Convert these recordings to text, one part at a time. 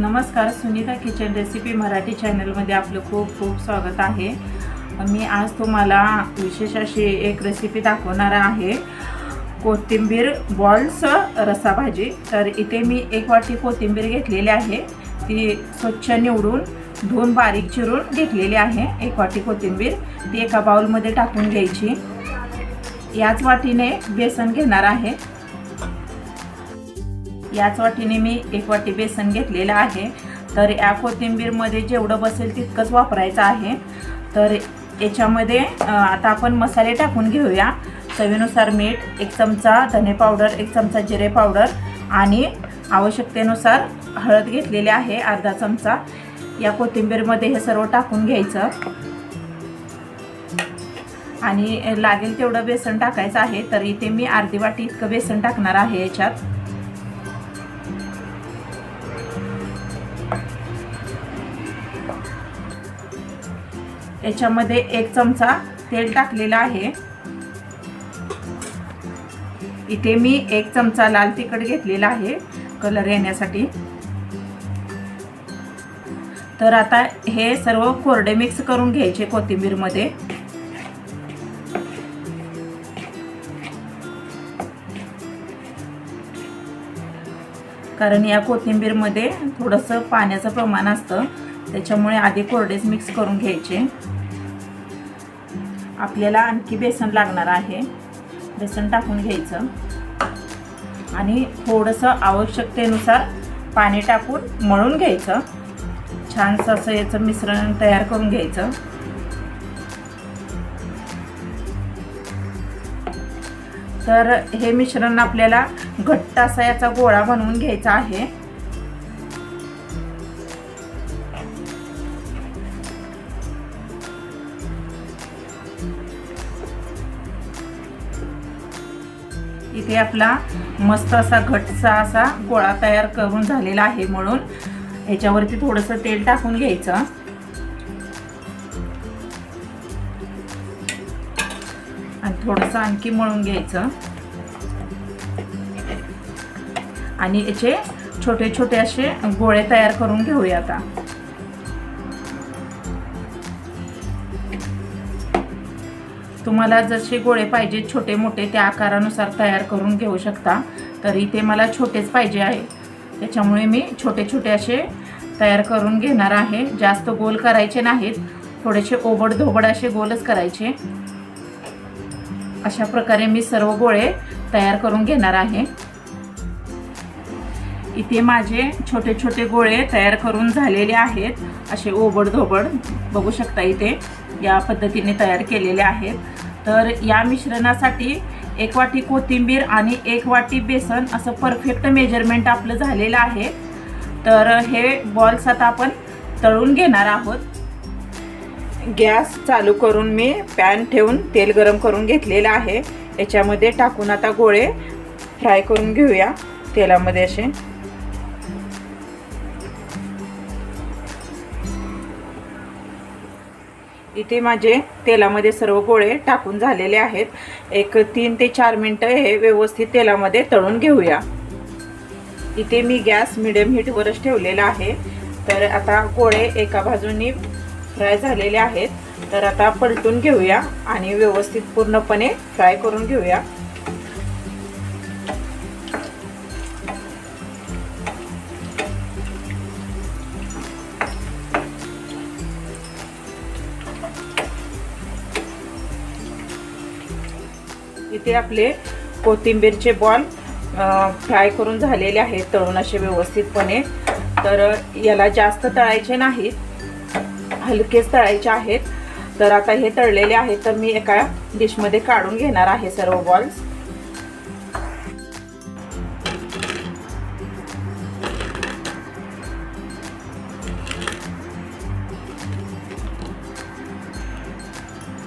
नमस्कार Sunita kitchen recipe Marathi चॅनलमध्ये आपलं खूप खूप स्वागत आहे. मी आज तुम्हाला विशेष अशी एक रेसिपी दाखवणार आहे. कोथिंबीर बॉल्स रसा भाजी तर इथे मी एक वाटी कोथिंबीर घेतलेली आहे. ती स्वच्छ निवडून धुवून बारीक चिरून घेतलेली आहे. एक वाटी कोथिंबीर ती एका बाउलमध्ये टाकून घ्यायची. याच वाटीने बेसन घेणार आहे. याच वाटीने मी एक वाटी बेसन घेतलेलं आहे. तर या कोथिंबीरमध्ये जेवढं बसेल तितकंच वापरायचं आहे. तर याच्यामध्ये आता आपण मसाले टाकून घेऊया. चवीनुसार मीठ एक चमचा धने पावडर एक चमचा जिरे पावडर आणि आवश्यकतेनुसार हळद घेतलेली आहे अर्धा चमचा. या कोथिंबीरमध्ये हे सर्व टाकून घ्यायचं. आणि लागेल तेवढं बेसन टाकायचं आहे. तर इथे मी अर्धी वाटी इतकं बेसन टाकणार आहे याच्यात. याच्यामध्ये एक चमचा तेल टाकलेलं आहे. इथे मी एक चमचा लाल तिखट घेतलेला आहे कलर येण्यासाठी. तर आता हे सर्व कोरडे मिक्स करून घ्यायचे कोथिंबीरमध्ये. कारण या कोथिंबीरमध्ये थोडंसं पाण्याचं प्रमाण असतं त्याच्यामुळे आधी कोरडेच मिक्स करून घ्यायचे. आपल्याला आणखी बेसन लागणार आहे. बेसन टाकून घ्यायचं. आणि थोडंसं आवश्यकतेनुसार पाणी टाकून मळून घ्यायचं. छानसं असं याचं मिश्रण तयार करून घ्यायचं. तर हे मिश्रण आपल्याला घट्ट असा याचा गोळा बनवून घ्यायचा आहे. वरती आपला मस्त असा घटचा असा गोळा तयार करून झालेला आहे म्हणून. याच्यावरती थोडंसं तेल टाकून घ्यायचं. आणि थोडंसं आणखी मळून घ्यायचं. आणि याचे छोटे छोटे असे गोळे तयार करून घेऊया आता. तुम्हाला जसे गोळे पाहिजे छोटे मोठे त्या आकारानुसार तयार करून घेऊ शकता. तर इथे मला छोटेच पाहिजे आहे. त्याच्यामुळे मी छोटे छोटे असे तयार करून घेणार आहे. जास्त गोल करायचे नाहीत. थोडेसे ओबड धोबड असे गोलच करायचे. अशा प्रकारे मी सर्व गोळे तयार करून घेणार आहे. इथे माझे छोटे छोटे गोळे तयार करून झालेले आहेत. असे ओबड धोबड बघू शकता इथे. या पद्धतीने तयार केलेले आहेत. तर या मिश्रणासाठी एक वाटी कोथिंबीर आणि एक वाटी बेसन असं परफेक्ट मेजरमेंट आपलं झालेलं आहे. तर हे बॉल्स आता आपण तळून घेणार आहोत. गॅस चालू करून मी पॅन ठेवून तेल गरम करून घेतलेलं आहे. याच्यामध्ये टाकून आता गोळे फ्राय करून घेऊया. तेलामध्ये असे इथे माझे तेलामध्ये सर्व गोळे टाकून झालेले आहेत. एक तीन ते चार मिनटं हे व्यवस्थित तेलामध्ये तळून घेऊया. इथे मी गॅस मिडियम हीटवरच ठेवलेला आहे. तर आता गोळे एका बाजूनी फ्राय झालेले आहेत. तर आता पलटून घेऊया आणि व्यवस्थित पूर्णपणे फ्राय करून घेऊया. इथे आपले कोथिंबीरचे बॉल फ्राय करून झालेले आहेत तळून असे व्यवस्थितपणे. तर याला जास्त तळायचे नाहीत. हलकेच तळायचे आहेत. तर आता हे तळलेले आहेत तर मी एका डिशमध्ये काढून घेणार आहे सर्व बॉल्स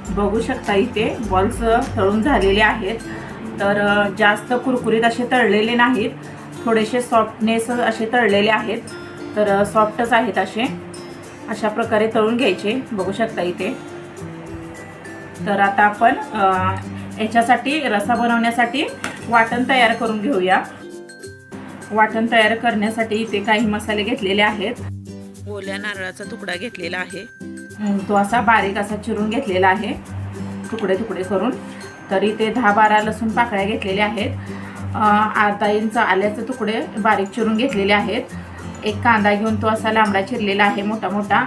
बघू शकता इथे बॉल्स तळून झालेले आहेत. तर जास्त कुरकुरीत असे तळलेले नाहीत. थोडेसे सॉफ्टनेस असे तळलेले आहेत. तर सॉफ्टच आहेत असे. अशा प्रकारे तळून घ्यायचे. बघू शकता इथे. तर आता आपण याच्यासाठी रसा बनवण्यासाठी वाटण तयार करून घेऊया. वाटण तयार करण्यासाठी इथे काही मसाले घेतलेले आहेत. ओल्या नारळाचा तुकडा घेतलेला आहे. तो असा बारीक असा चिरून घेतलेला आहे. तुकडे तुकडे करून. तरी ते दहा बारा लसूण पाकळ्या घेतलेल्या आहेत. अर्धा इंच आल्याचे तुकडे बारीक चिरून घेतलेले आहेत. एक कांदा घेऊन तो असा लांबडा चिरलेला आहे मोठा मोठा.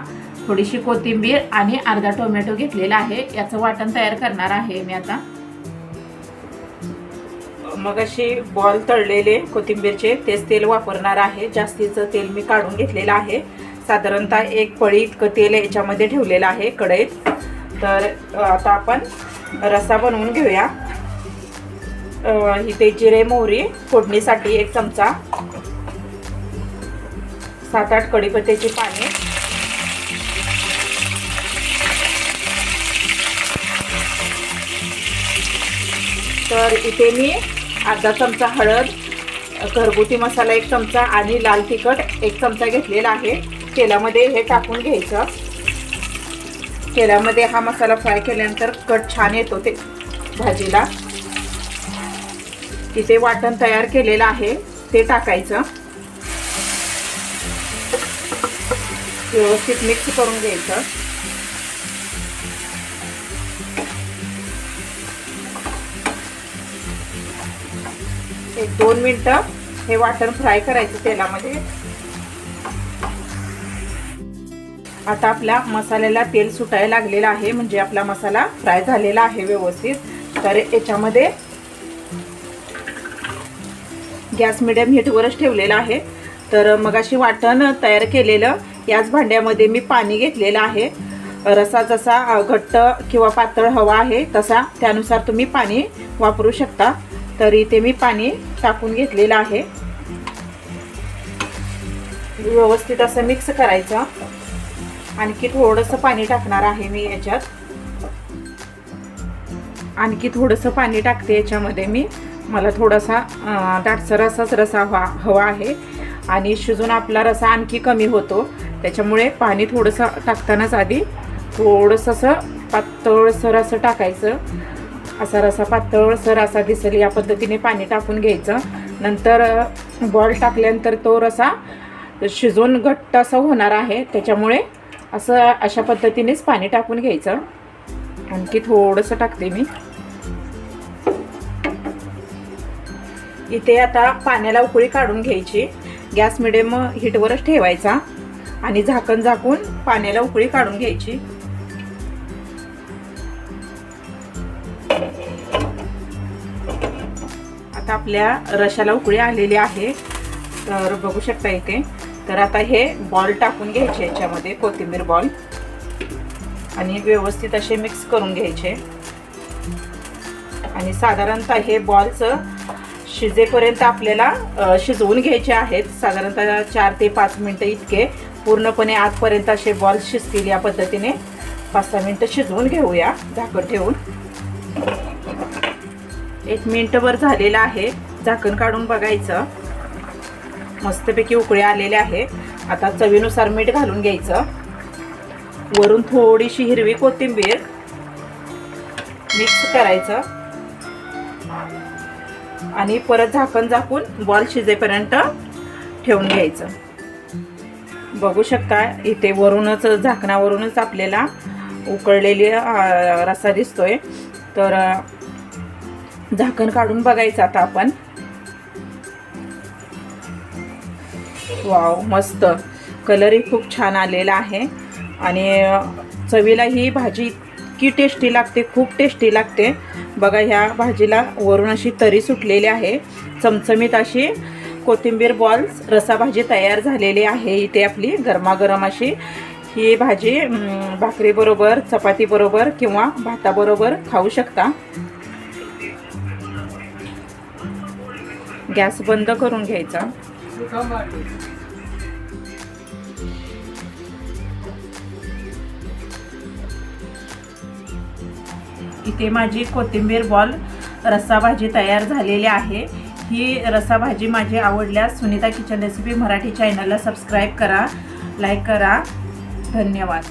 थोडीशी कोथिंबीर आणि अर्धा टोमॅटो घेतलेला आहे. याचं वाटण तयार करणार आहे मी आता. मग अशी बॉल तळलेले कोथिंबीरचे तेच तेल वापरणार आहे. जास्तीचं तेल मी काढून घेतलेलं आहे. साधारणतः एक पळी इतकं तेल याच्यामध्ये ठेवलेलं आहे कढईत. तर आता आपण रस्सा बनवून घेऊया. इथे जिरे मोहरी फोडणीसाठी एक चमचा. सात आठ कढीपत्त्याची पाने. तर इथे मी अर्धा चमचा हळद घरगुती मसाला एक चमचा आणि लाल तिखट एक चमचा घेतलेला आहे. तेलामध्ये हे टाकून घ्यायचं. तेलामध्ये हा मसाला फ्राय केल्यानंतर कट छान येतो ते भाजीला. तिथे वाटण तयार केलेलं आहे ते टाकायचं. व्यवस्थित मिक्स करून घ्यायचं. एक दोन मिनटं हे वाटण फ्राय करायचं तेलामध्ये. आता आपल्या मसाल्याला तेल सुटायला लागलेलं आहे म्हणजे आपला मसाला फ्राय झालेला आहे व्यवस्थित. तर याच्यामध्ये गॅस मिडियम हीटवरच ठेवलेला आहे. तर मगाशी वाटण तयार केलेलं याच भांड्यामध्ये मी पाणी घेतलेलं आहे. रसा जसा घट्ट किंवा पातळ हवा आहे तसा त्यानुसार तुम्ही पाणी वापरू शकता. तर इथे मी पाणी टाकून घेतलेलं आहे. व्यवस्थित असं मिक्स करायचं. आणखी थोडंसं पाणी टाकणार आहे मी याच्यात. आणखी थोडंसं पाणी टाकते याच्यामध्ये मी. मला थोडासा दाटसर असाच रसा हवा हवा आहे. आणि शिजून आपला रसा आणखी कमी होतो. त्याच्यामुळे पाणी थोडंसं टाकतानाच आधी थोडंसं असं पातळसर असं टाकायचं. असा रसा पातळसर असा दिसेल या पद्धतीने पाणी टाकून घ्यायचं. नंतर बॉल टाकल्यानंतर तो रसा शिजून घट्ट असा होणार आहे. त्याच्यामुळे असं अशा पद्धतीनेच पाणी टाकून घ्यायचं. आणखी थोडंसं टाकते मी. इथे आता पाण्याला उकळी काढून घ्यायची. गॅस मिडियम हीटवरच ठेवायचा आणि झाकण झाकून पाण्याला उकळी काढून घ्यायची. आता आपल्या रशाला उकळी आलेली आहे. तर बघू शकता इथे. तर आता हे बॉल टाकून घ्यायचे याच्यामध्ये कोथिंबीर बॉल. आणि व्यवस्थित असे मिक्स करून घ्यायचे. आणि साधारणतः हे बॉलचं शिजेपर्यंत आपल्याला शिजवून घ्यायचे आहेत. साधारणतः चार ते पाच मिनटं इतके. पूर्णपणे आतपर्यंत असे बॉल शिजतील या पद्धतीने. पाच सहा मिनटं शिजवून घेऊया झाकण ठेवून. एक मिनटभर झालेलं आहे झाकण काढून बघायचं. मस्तपैकी उकळे आलेले आहे. आता चवीनुसार मीठ घालून घ्यायचं. वरून थोडीशी हिरवी कोथिंबीर मिक्स करायचं. आणि परत झाकण झाकून बॉल शिजेपर्यंत ठेवून घ्यायचं. बघू शकता इथे वरूनच झाकणावरूनच आपल्याला उकळलेली रसा दिसतोय. तर झाकण काढून बघायचं आता आपण. वाव मस्त. कलरही खूप छान आलेला आहे. आणि चवीला ही भाजी इतकी टेस्टी लागते खूप टेस्टी लागते. बघा ह्या भाजीला वरून अशी तरी सुटलेली आहे. चमचमीत अशी कोथिंबीर बॉल्स रसा भाजी तयार झालेली आहे इथे आपली. गरमागरम अशी ही भाजी भाकरीबरोबर चपातीबरोबर किंवा भाताबरोबर खाऊ शकता. गॅस बंद करून घ्यायचा. इथे माझी कोथिंबीर बॉल रस्सा भाजी तयार झालेली आहे. ही रस्सा भाजी माझी आवडल्यास सुनीता किचन रेसिपी मराठी चॅनलला सबस्क्राईब करा लाईक करा. धन्यवाद.